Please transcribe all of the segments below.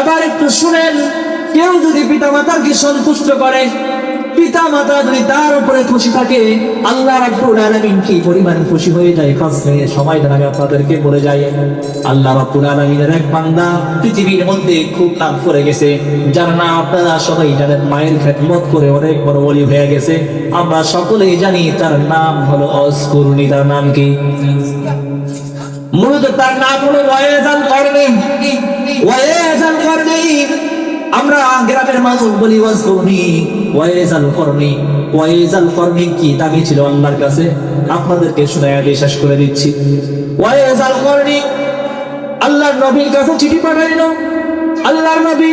এবার একটু শুনেন, কেউ যদি পিতা মাতাকে সন্তুষ্ট করে পিতা মাতা যদি তার উপরে খুশি থাকে, আল্লাহ রাব্বুল আলামিন কি পরিমাণ খুশি হয়ে যায়? খাস নিয়ে সময়টা আমি আপনাদেরকে বলে যাই। আল্লাহ রাব্বুল আলামিনের এক বান্দা পৃথিবীর মধ্যে খুব নাম করে গেছে। যার নাম আপনারা সবাই জানেন, মায়ের খেদমত করে অনেক বড় বলি হয়ে গেছে। আমরা সকলেই জানি তার নাম হলো অস্করুনি তার নাম কি? মূলত তার নাম হলো ওয়াইজাল করনি ওয়াইজাল করনি আমরা গ্রামের মানুষ বলি, ওয়াজ ওয়াজকুরনি ওয়াইজাল করনি ওয়াইজাল করনি কি? দাবি ছিল আল্লাহর কাছে? আপনাদেরকে শুনায়া বিশ্বাস করে দিচ্ছি। ওয়াইজাল করনি আল্লাহর নবীর কাছে চিঠি পাঠাইলো। আল্লাহর নবী,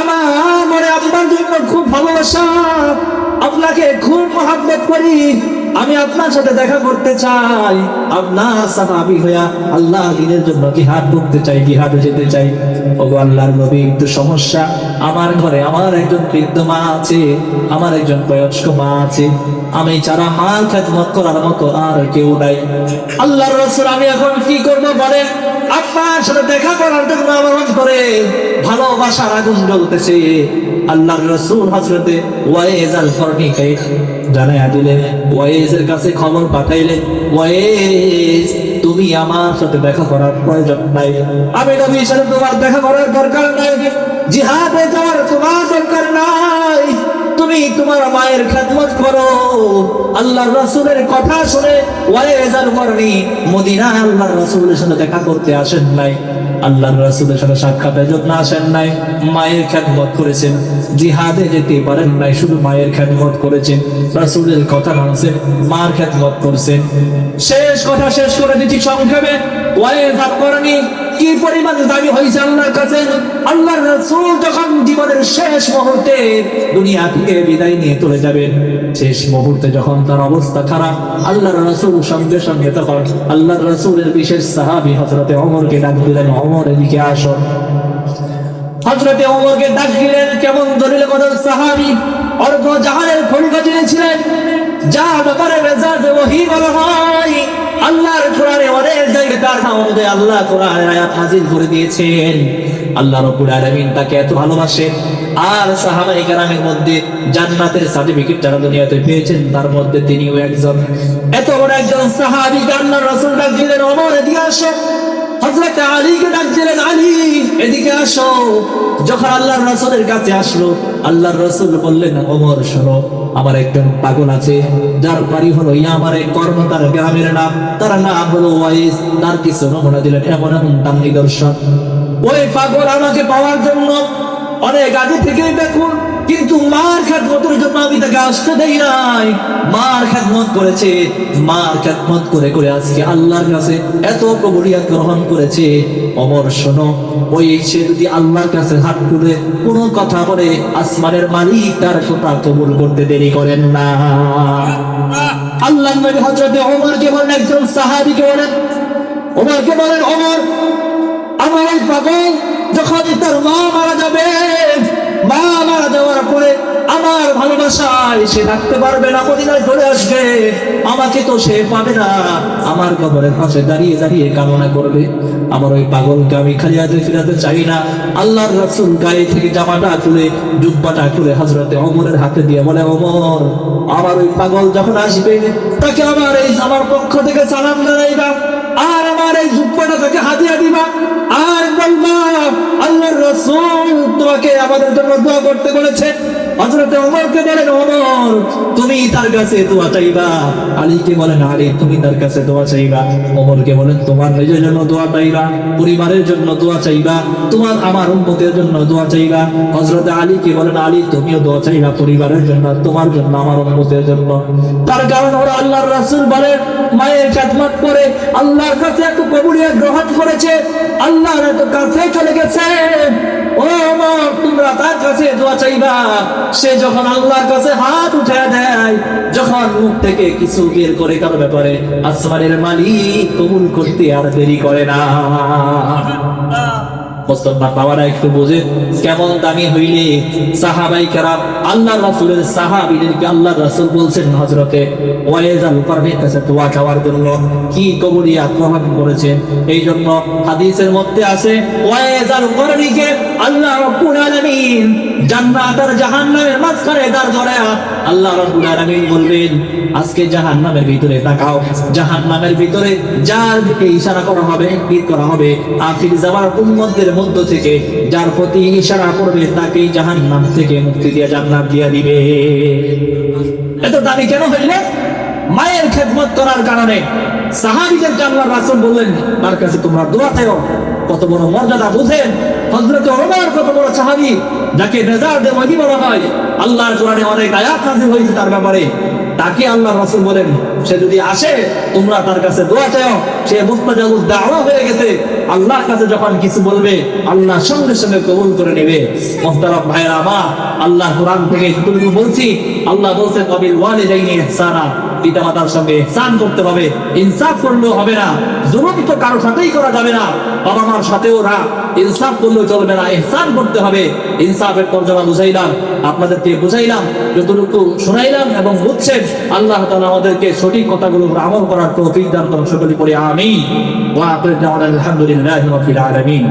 আমার আপনার জন্য খুব ভালোবাসা। আপনাকে খুব মহাব্বত করি। আমি আপনার সাথে দেখা করতে চাই। আপনার সাহাবি হইয়া আল্লাহ দিনের জন্য জিহাদ করতে চাই, জিহাদে যেতে চাই। ওগো আল্লাহর নবী, একটু সমস্যা। আমার ঘরে আমার একজন বৃদ্ধ মা আছে, আমার একজন বয়স্ক মা আছে। আমি যারা মার খেদমত করার মতো আর কেউ নাই। আল্লাহর রসুল, আমি এখন কি করব বলেন? আপনার সাথে দেখা করার জন্য আমার অন্তরে ভালোবাসার আগুন জ্বলতেছে। আল্লাহর ওয়াইজ আল ওয়াইজের কাছে খবর পাঠাইলেন, ওয়াইজ, তুমি আমার সাথে দেখা করার প্রয়োজন নাই। আমি নবীর সাথে তোমার দেখা করার দরকার নাই। জিহাদে যাওয়ার তোমার দরকার নাই। তোমার মায়ের খেদমত করো। আল্লাহর রাসূলের কথা শুনে ওয়াইজাল করনি মদিনা আল্লাহর রাসূলের সাথে দেখা করতে আসেন নাই। আল্লাহর রাসূলের সাথে সাক্ষাতের জন্য আসেন নাই। মায়ের খেদমত করেছেন। জিহাদে যেতে পারেন নাই, শুধু মায়ের খেদমত করেছেন। রাসূলের কথা মানছেন, মার খেদমত করছেন। শেষ কথা শেষ করে দিচ্ছি সংক্ষেপে। ওয়াইজাল করনি কি পরিমাণ দাবি হয়েছে আল্লাহর কাছে? আল্লাহর রাসূল যখন জীবনের শেষ মুহূর্তে দুনিয়া থেকে বিদায় নিয়ে চলে যাবেন, শেষ মুহূর্তে যখন তার অবস্থা খারাপ, আল্লাহর রাসূল সঙ্গে সঙ্গে তখন আল্লাহর রাসূলের বিশেষ সাহাবী হযরতে ওমরকে ডাক দিলেন, ওমর, এদিকে আসো। হযরতে ওমরকে ডাক দিলেন, কেমন দলিল কদর সাহাবী? অর্ধ জাহানের যিনি ছিলেন যা ব্যাপারে রেজাল্ট ওহী বলা হয়। আল্লাহর কোরআনে অনেক জায়গায় তার আল্লাহ কোরআনের আয়াত হাজির করে দিয়েছেন। আল্লাহ আলামিন তাকে এত ভালোবাসেন আর মধ্যে জান্নাতের সার্টিফিকেট যারা দুনিয়াতে পেয়েছেন, তার মধ্যে তিনিও একজন। এত বড় একজন সাহাবী জান্নাত রাসূল দিলেন দিয়ে হযরত আলীকে আসো। যখন আল্লাহর রসুলের কাছে আসলো, আল্লাহর রসুল বললেন অমর শোনো, আমার একজন পাগল আছে, যার বাড়ি হলো আমার এক কর্ম তার গ্রামের নাম। তার নাম হলো ওয়াইস, তার কিছু নমুনা দিলেন, এমন এমন তার নিদর্শন। ওই পাগল আমাকে পাওয়ার জন্য অনেক আগে থেকেই দেখুন কিন্তু মার খেদমতের জন্য আমি তাকে আসতে দেই নাই। মার খেদমত করেছে, মার খেদমত করে করে আজকে আল্লাহর কাছে এত কবুলিয়াত গ্রহণ করেছে। অমর শোনো, ওই সে যদি আল্লাহর কাছে হাত তুলে কোনো কথা বলে, আসমানের মালিক তার কথা কবুল করতে দেরি করেন না। আল্লাহ নবী হযরতে ওমরকে বলেন একজন সাহাবীকে বলেন, ওমরকে বলেন, ওমর, আমার এক পাগল যখন তার মা মারা যাওয়ার পরে আমার সে ডাকতে পারবে না মদিনায় চলে আসবে। আমাকে তো সে পাবে না। আমার কবরের পাশে দাঁড়িয়ে দাঁড়িয়ে কামনা করবে। আমার ওই পাগলকে আমি খালি হাতে ফিরাতে চাই না। আল্লাহর রাসূল গায়ে থেকে জামাটা তুলে জুব্বাটা খুলে হাজরাতে ওমরের হাতে দিয়ে বলে অমর আমার ওই পাগল যখন আসবে, তাকে আমার এই আমার পক্ষ থেকে সালাম জানাইবা। তোমাকে আমাদের জন্য দোয়া করতে বলেছে হযরতে ওমরকে বলেন ওমর তুমি তার কাছে দোয়া চাইবা? আলীকে বলেন, আলী, তুমি তার কাছে দোয়া চাইবা। ওমরকে বলেন, তোমার নিজের জন্য দোয়া চাইবা, পরিবারের জন্য দোয়া চাইবা, তোমার আমার উম্মতের জন্য দোয়া চাইবা। হযরতে আলীকে বলেন, আলী, তুমিও দোয়া চাইবা পরিবারের জন্য, তোমার জন্য, আমার উম্মতের জন্য। তার কারণ ওরা আল্লাহর রাসূল বলেন, মায়ের খেদমত করে আল্লাহর কাছে এত কবুলিয়ত গ্রহণ করেছে, আল্লাহর এত কাছে চলে গেছে ও আমার তোমরা তার কাছে দোয়া সে যখন আল্লাহর কাছে হাত উঠে দেয়, যখন মুখ থেকে কিছু বের করে কারও ব্যাপারে, আসমানের মালিক কবুল করতে আর দেরি করে না। মুসলমান বাবারা একটু বোঝে, কেমন দামি হইলে সাহাবাই আল্লাহ সাহাবীদেরকে আল্লাহ বলছেন কি আজকে জাহান্নামের ভিতরে তাকাও। জাহান্নামের ভিতরে যার ইশারা করা হবে, ইঙ্গিত করা হবে, আখির যাওয়ার উম্মতদের মধ্য থেকে, যার প্রতি ইশারা করবে, তাকেই জাহান্নাম থেকে মুক্তি দিয়ে জান্নাত দিয়ে দিবে। এত দামি কেন হইলে মায়ের খেদমত করার কারণে সাহাবিদেরকে আল্লাহ রাসূল বললেন তার কাছে তোমরা দোয়া চাও কত বড় মর্যাদা বুঝেন। হযরত ওমর, কত বড় সাহাবী, যাকে নেজার দে ওয়াহি বলা হয়, আল্লাহর কোরআনে অনেক আয়াত নাযিল হয়েছে তার ব্যাপারে। তাকে আল্লাহ রাসূল বলেন, সে যদি আসে, তোমরা তার কাছে দোয়া চাও। সে মুস্তাজাবুদ দাওয়া হয়ে গেছে। আল্লাহর কাছে যখন কিছু বলবে, আল্লাহ সঙ্গে সঙ্গে কবুল করে নেবে। মোহতারাম ভাইরা আমার, আল্লাহ কোরআন থেকে যতটুকু বলছি। আল্লাহ বলছেন কবিল ওয়ালিদাইনি ইহসানা। পিতামাতার সঙ্গে ইহসান করতে হবে। ইনসাফ করলেও হবে না। জুলুম তো কারও সাথেই করা যাবে না। বাবা মার সাথেও না। ইনসাফ করলেও চলবে না। ইহসান করতে হবে। ইনসাফের তর্জমা বুঝাইলাম। আপনাদেরকে বুঝাইলাম, যতটুকু শোনাইলাম এবং বুঝছেন, আল্লাহ তালা আমাদেরকে সঠিক কথাগুলো আমল করার তৌফিক দান করুন, সকলে পড়ে আমি আলহামদুলিল্লাহি আলামিন।